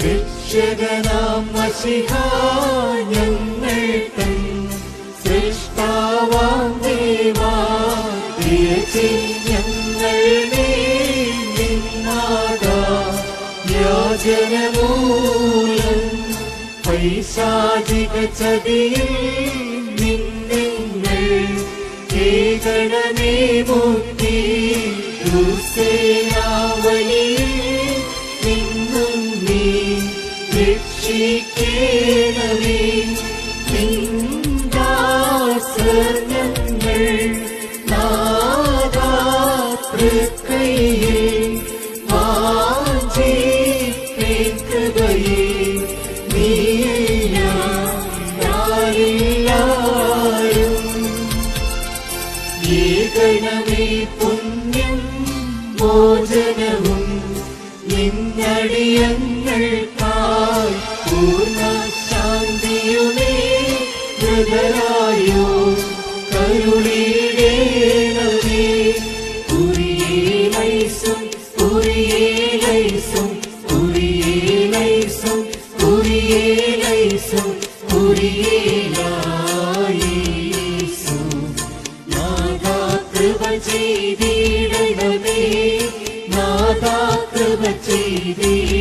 രക്ഷകനാം മഷിഹ ഞങ്ങൾ തൻ സൃഷ്ടാവാം ദേവാ ഞങ്ങൾ യാചനമൂലം പൈശാചിക ചതിയിൽ നിന്നെങ്ങൾ. കേകണമേ മുക്തി ദുർസേനാവലിയിൽ രക്ഷിക്കേണമേ നിന്ദാസർ ഞങ്ങൾ നാദാതൃക്കൈയിൽ വാഞ്ചിപ്പേൻ കൃപയെ നീയാരില്ലാരും ഏകണമേ പുണ്യം മോചനവും. നിന്നടിയങ്ങൾക്കായി ഹൃദരായോ കരുളിടേണമേ കുറിയേലൈസും കുറിയേലൈസും കുറിയേലൈസും കുറിയേലൈസും കുറിയേലായേസു നാഥാ കൃപ ചെയ്തിടണമേ നാഥാ കൃപ ചെയ്തിടണമേ.